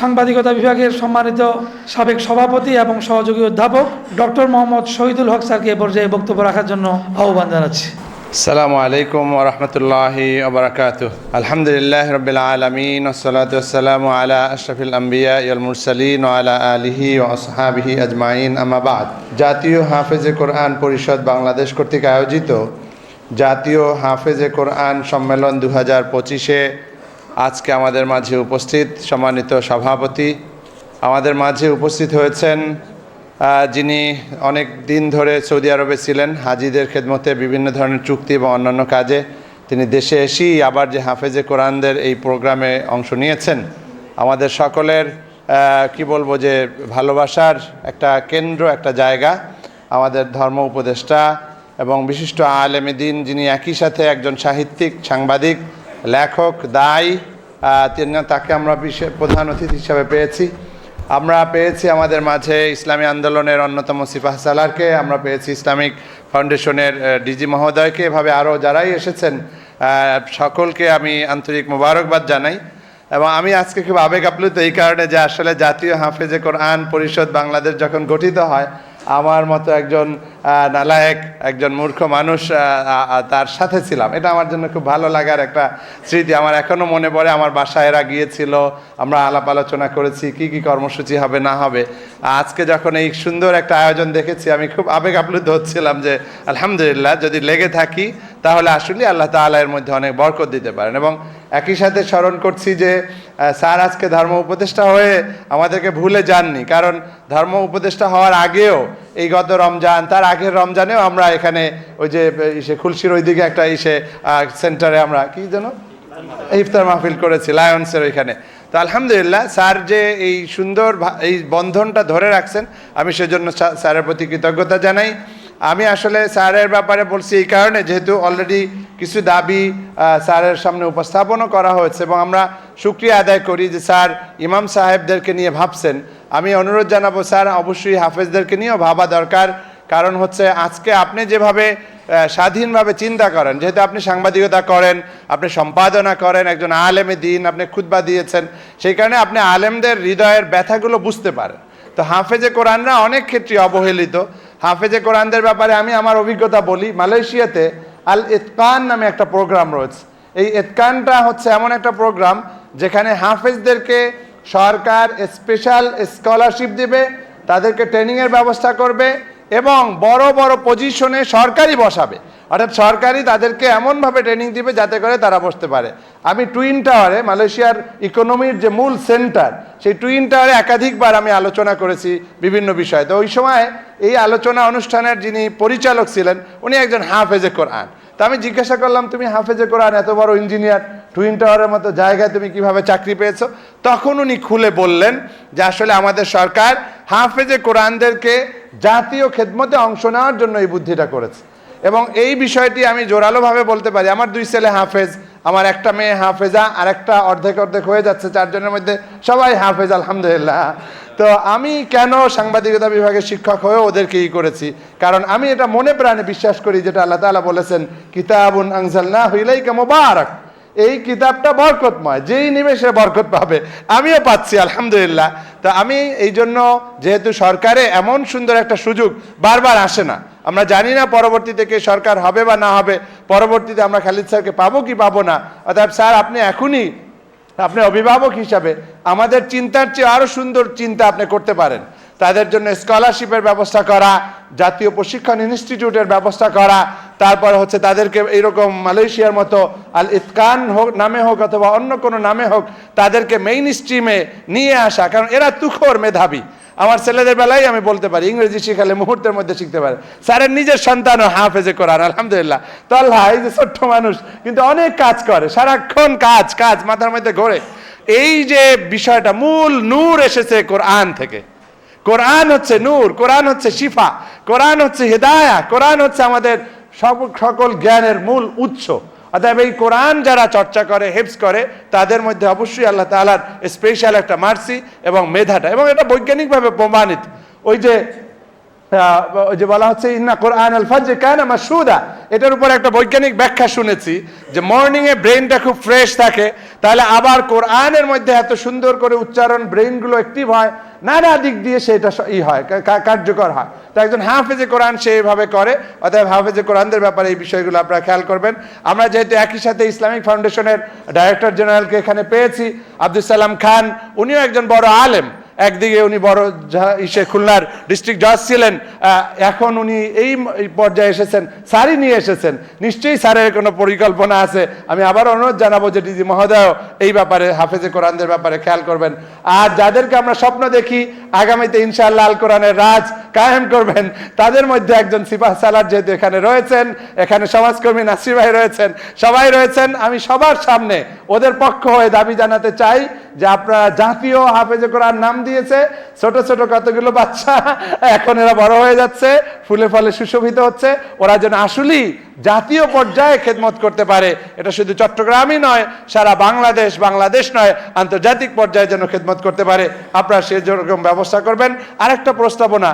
সাংবাদিকতা বিভাগের সম্মানিত সাবেক সভাপতি এবং সহযোগী অধ্যাপক ডক্টর মোহাম্মদ শহীদুল হক স্যারকে পর্যায়ে বক্তব্য রাখার জন্য আহ্বান জানাচ্ছি। সালামু আলাইকুম ওরহমতুল্লাহি আবরাকাত আলহামদুলিল্লাহ রবিল আলমিন ওসলাতাম আলা আশরফিল আম্বিয়া ইয়লমুরসালিন আলা আলিহি ও আসহাবিহি আজমাইন। আমাবাদ জাতীয় হাফেজে কোরআন পরিষদ বাংলাদেশ কর্তৃক আয়োজিত জাতীয় হাফেজে কোরআন সম্মেলন দু হাজার পঁচিশে আজকে আমাদের মাঝে উপস্থিত সম্মানিত সভাপতি। আমাদের মাঝে উপস্থিত হয়েছেন যিনি অনেক দিন ধরে সৌদি আরবে ছিলেন, হাজিদের খেদমতে বিভিন্ন ধরনের চুক্তি এবং অন্যান্য কাজে তিনি দেশে এসেই আবার যে হাফেজে কোরআনদের এই প্রোগ্রামে অংশ নিয়েছেন। আমাদের সকলের কি বলব যে ভালোবাসার একটা কেন্দ্র, একটা জায়গা। আমাদের ধর্ম উপদেষ্টা এবং বিশিষ্ট আলেমে দিন যিনি একই সাথে একজন সাহিত্যিক, সাংবাদিক লেখক দায়ী তাকে আমরা বিশেষ প্রধান অতিথি হিসাবে পেয়েছি। আমরা পেয়েছি আমাদের মাঝে ইসলামী আন্দোলনের অন্যতম সিফাহ সালারকে, আমরা পেয়েছি ইসলামিক ফাউন্ডেশনের ডিজি মহোদয়কে। এভাবে আরও যারাই এসেছেন সকলকে আমি আন্তরিক মোবারকবাদ জানাই। এবং আমি আজকে খুব আবেগ আপ্লুত এই কারণে যে আসলে জাতীয় হাফেজে কোরআন পরিষদ বাংলাদেশ যখন গঠিত হয় আমার মতো একজন নালায়ক, একজন মূর্খ মানুষ তার সাথে ছিলাম। এটা আমার জন্য খুব ভালো লাগার একটা স্মৃতি। আমার এখনও মনে পড়ে, আমার বাসায় এরা গিয়েছিল, আমরা আলাপ আলোচনা করেছি, কি কি কর্মসূচি হবে, না হবে। আজকে যখন এই সুন্দর একটা আয়োজন দেখেছি, আমি খুব আবেগ আপ্লুত হচ্ছিলাম যে, আলহামদুলিল্লাহ, যদি লেগে থাকি তাহলে আসলে আল্লাহ তাআলা এর মধ্যে অনেক বরকত দিতে পারেন। এবং একই সাথে স্মরণ করছি যে স্যার আজকে ধর্ম উপদেষ্টা হয়ে আমাদেরকে ভুলে যাননি। কারণ ধর্ম উপদেষ্টা হওয়ার আগেও এই গত রমজান, তার আগের রমজানেও আমরা এখানে ওই যে ইসে খুলশির ওইদিকে একটা ইসে সেন্টারে আমরা কি যেন? ইফতার মাহফিল করেছি, লায়ন্সের ওইখানে। তো আলহামদুলিল্লাহ, স্যার যে এই সুন্দর এই বন্ধনটা ধরে রাখছেন, আমি সেজন্য স্যার- স্যারের প্রতি কৃতজ্ঞতা জানাই। আমি আসলে স্যারের ব্যাপারে বলছি এই কারণে, যেহেতু অলরেডি কিছু দাবি স্যারের সামনে উপস্থাপনও করা হয়েছে এবং আমরা সুক্রিয়া আদায় করি যে স্যার ইমাম সাহেবদেরকে নিয়ে ভাবছেন। আমি অনুরোধ জানাব, স্যার, অবশ্যই হাফেজদেরকে নিয়েও ভাবা দরকার। কারণ হচ্ছে আজকে আপনি যেভাবে স্বাধীনভাবে চিন্তা করেন, যেহেতু আপনি সাংবাদিকতা করেন, আপনি সম্পাদনা করেন, একজন আলেমে দিন, আপনি খুতবা দিয়েছেন, সেই কারণে আপনি আলেমদের হৃদয়ের ব্যথাগুলো বুঝতে পারেন। তো হাফেজে কোরআনরা অনেক ক্ষেত্রে অবহেলিত। হাফেজে কোরআনদের ব্যাপারে আমি আমার অভিজ্ঞতা বলি, মালয়েশিয়াতে আল ইতকান নামে একটা প্রোগ্রাম রয়েছে। এই ইতকানটা হচ্ছে এমন একটা প্রোগ্রাম যেখানে হাফেজদেরকে সরকার স্পেশাল স্কলারশিপ দিবে, তাদেরকে ট্রেনিংয়ের ব্যবস্থা করবে এবং বড় বড় পজিশনে সরকারি বসাবে। অর্থাৎ সরকারি তাদেরকে এমনভাবে ট্রেনিং দিবে যাতে করে তারা বসতে পারে। আমি টুইন টাওয়ারে মালয়েশিয়ার ইকোনমির যে মূল সেন্টার সেই টুইন টাওয়ারে একাধিকবার আমি আলোচনা করেছি বিভিন্ন বিষয়ে। তো ওই সময় এই আলোচনা অনুষ্ঠানের যিনি পরিচালক ছিলেন, উনি একজন হাফ হাফেজে কোরআন। তা আমি জিজ্ঞাসা করলাম, তুমি হাফ হাফেজে কোরআন এত বড় ইঞ্জিনিয়ার টুইন টাওয়ারের মতো জায়গায় তুমি কীভাবে চাকরি পেয়েছ? তখন উনি খুলে বললেন যে, আসলে আমাদের সরকার হাফেজে কোরআনদেরকে জাতীয় খেদমতে অংশ নেওয়ার জন্য এই বুদ্ধিটা করেছে। এবং এই বিষয়টি আমি জোরালোভাবে বলতে পারি। আমার দুই ছেলে হাফেজ, আমার একটা মেয়ে হাফেজা আর একটা অর্ধেক অর্ধেক হয়ে যাচ্ছে, চারজনের মধ্যে সবাই হাফেজ, আলহামদুলিল্লাহ। তো আমি কেন সাংবাদিকতা বিভাগের শিক্ষক হয়ে ওদেরকে ই করেছি? কারণ আমি এটা মনে প্রাণে বিশ্বাস করি যেটা আল্লাহ তাআলা বলেছেন, কিতাবুন আনজালনা হুইলাইকা মুবারাক। এই কিতাবটা বরকতময়, যেই নিমেষে বরকত পাবে, আমিও পাচ্ছি, আলহামদুলিল্লাহ। তা আমি এই জন্য, যেহেতু সরকারে এমন সুন্দর একটা সুযোগ বারবার আসে না আমরা জানি না পরবর্তীতে কে সরকার হবে বা না হবে, পরবর্তীতে আমরা খালিদ স্যারকে পাবো কি পাবো না। অর্থাৎ স্যার, আপনি এখনই, আপনি অভিভাবক হিসাবে আমাদের চিন্তার চেয়ে আরও সুন্দর চিন্তা আপনি করতে পারেন। তাদের জন্য স্কলারশিপের ব্যবস্থা করা, জাতীয় প্রশিক্ষণ ইনস্টিটিউটের ব্যবস্থা করা, তারপর হচ্ছে তাদেরকে এইরকম মালয়েশিয়ার মতো আল ইতকান হোক, নামে হোক অথবা অন্য কোনো নামে হোক, তাদেরকে মেইন স্ট্রিমে নিয়ে আসা, কারণ এরা তুখোর মেধাবী। আমার ছেলেদের বেলায় আমি বলতে পারি, ইংরেজি শিখালে মুহূর্তের মধ্যে শিখতে পারে। স্যারের নিজের সন্তানও হাফেজে কোরআন, আলহামদুলিল্লাহ। তো আল্লাহ, এই যে ছোট্ট মানুষ, কিন্তু অনেক কাজ করে, সারাক্ষণ কাজ কাজ মাথার মধ্যে ঘোরে। এই যে বিষয়টা, মূল নূর এসেছে কোরআন থেকে। কোরআন হচ্ছে নূর, কোরআন হচ্ছে শিফা, কোরআন হচ্ছে হেদায়া, কোরআন হচ্ছে আমাদের সকল জ্ঞানের মূল উৎস। অতএব এই কোরআন যারা চর্চা করে হেপস করে, তাদের মধ্যে অবশ্যই আল্লাহ তালার স্পেশাল একটা মার্সি এবং মেধাটা এবং এটা বৈজ্ঞানিকভাবে প্রমাণিত। ওই যে যে বলা হচ্ছে, ইন্না কোরআন আল ফাজর কানা মাসুদা এটার উপর একটা বৈজ্ঞানিক ব্যাখ্যা শুনেছি, যে মর্নিং এ ব্রেনটা খুব ফ্রেশ থাকে, তাহলে আবার কোরআনের মধ্যে এত সুন্দর করে উচ্চারণ ব্রেনগুলো অ্যাক্টিভ হয়, নানা দিক দিয়ে সেটা ই হয় কার্যকর হয়। তো একজন হাফেজে কোরআন সে এভাবে করে, অতএব হাফেজে কোরআনদের ব্যাপারে এই বিষয়গুলো আপনারা খেয়াল করবেন। আমরা যেহেতু একই সাথে ইসলামিক ফাউন্ডেশনের ডাইরেক্টর জেনারেলকে এখানে পেয়েছি আব্দুল সালাম খান, উনিও একজন বড় আলেম। একদিকে উনি বড় ইসে খুলনার ডিস্ট্রিক্ট জাজ ছিলেন এখন উনি এই পর্যায়ে এসেছেন স্যারই নিয়ে এসেছেন। নিশ্চয়ই স্যারের কোনো পরিকল্পনা আছে। আমি আবার অনুরোধ জানাব যে ডিজি মহোদয়, এই ব্যাপারে, হাফেজে কোরআনদের ব্যাপারে খেয়াল করবেন। আর যাদেরকে আমরা স্বপ্ন দেখি, আগামীতে ইনশাআল্লাহ আল কোরআনের রাজ কায়েম করবেন, তাদের মধ্যে একজন সিপাহ সালার যেহেতু এখানে রয়েছেন, এখানে সমাজকর্মী নাসির ভাই রয়েছেন, সবাই রয়েছেন, আমি সবার সামনে ওদের পক্ষ হয়ে দাবি জানাতে চাই যে আপনারা জাতীয় হাফেজে কোরআন নাম দিয়েছে, ছোট ছোট কতগুলো বাচ্চা, এখন এরা বড় হয়ে যাচ্ছে, ফুলে ফলে সুশোভিত হচ্ছে, ওরা যেন আসলেই জাতীয় পর্যায়ে খেদমত করতে পারে। এটা শুধু চট্টগ্রামই নয়, সারা বাংলাদেশ বাংলাদেশ নয়, আন্তর্জাতিক পর্যায়ে যেন খেদমত করতে পারে। আপনারা সে যেরকম ব্যবস্থা করবেন। আরেকটা প্রস্তাবনা,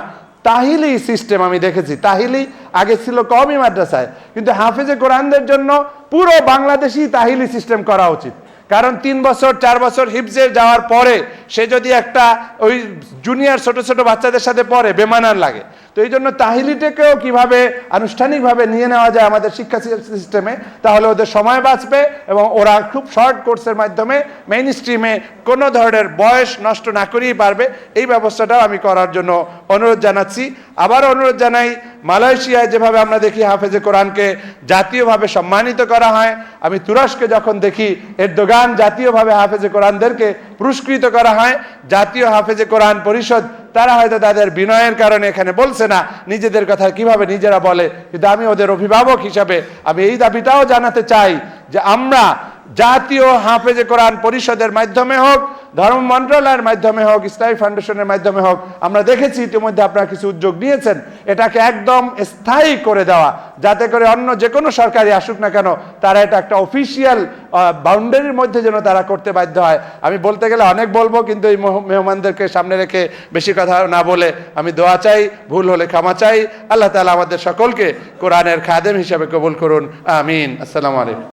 তাহিলি সিস্টেম আমি দেখেছি। তাহিলি আগে ছিল কমই মাদ্রাসায়, কিন্তু হাফেজে কোরআনদের জন্য পুরো বাংলাদেশি তাহিলি সিস্টেম করা উচিত। কারণ তিন বছর, চার বছর হিপসে যাওয়ার পরে সে যদি একটা ওই জুনিয়র ছোট ছোট বাচ্চাদের সাথে পড়ে বেমানার লাগে। তো এই জন্য তাহিলিটাকেও কীভাবে আনুষ্ঠানিকভাবে নিয়ে নেওয়া যায় আমাদের শিক্ষা সিস্টেমে তাহলে ওদের সময় বাঁচবে এবং ওরা খুব শর্ট কোর্সের মাধ্যমে মেইন স্ট্রিমে কোনো ধরনের বয়স নষ্ট না করেই পারবে। এই ব্যবস্থাটাও আমি করার জন্য অনুরোধ জানাচ্ছি। আবার অনুরোধ জানাই, মালয়েশিয়ায় যেভাবে আমরা দেখি হাফেজে কোরআনকে জাতীয়ভাবে সম্মানিত করা হয়, আমি তুরস্কে যখন দেখি এরদোগান জাতীয়ভাবে হাফেজে কোরআনদেরকে পুরস্কৃত করা হয়। জাতীয় হাফেজে কোরআন পরিষদ তারা হয়তো তাদের বিনয়ের কারণে এখানে বলছে না, নিজেদের কথা কীভাবে নিজেরা বলে? কিন্তু আমি ওদের অভিভাবক হিসাবে আমি এই দাবিটাও জানাতে চাই যে আমরা জাতীয় হাফেজে কোরআন পরিষদের মাধ্যমে হোক, ধর্ম মন্ত্রণালয়ের মাধ্যমে হোক, ইসলামী ফাউন্ডেশনের মাধ্যমে হোক, আমরা দেখেছি ইতিমধ্যে আপনারা কিছু উদ্যোগ নিয়েছেন। এটাকে একদম স্থায়ী করে দেওয়া, যাতে করে অন্য যে কোনো সরকারি আসুক না কেন, তারা এটা একটা অফিসিয়াল বাউন্ডারির মধ্যে যেন তারা করতে বাধ্য হয়। আমি বলতে গেলে অনেক বলব, কিন্তু এই মেহমানদেরকে সামনে রেখে বেশি কথা না বলে আমি দোয়া চাই, ভুল হলে ক্ষমা চাই। আল্লাহ তালা আমাদের সকলকে কোরআনের খাদেম হিসাবে কবুল করুন। আমিন। আসসালামু আলাইকুম।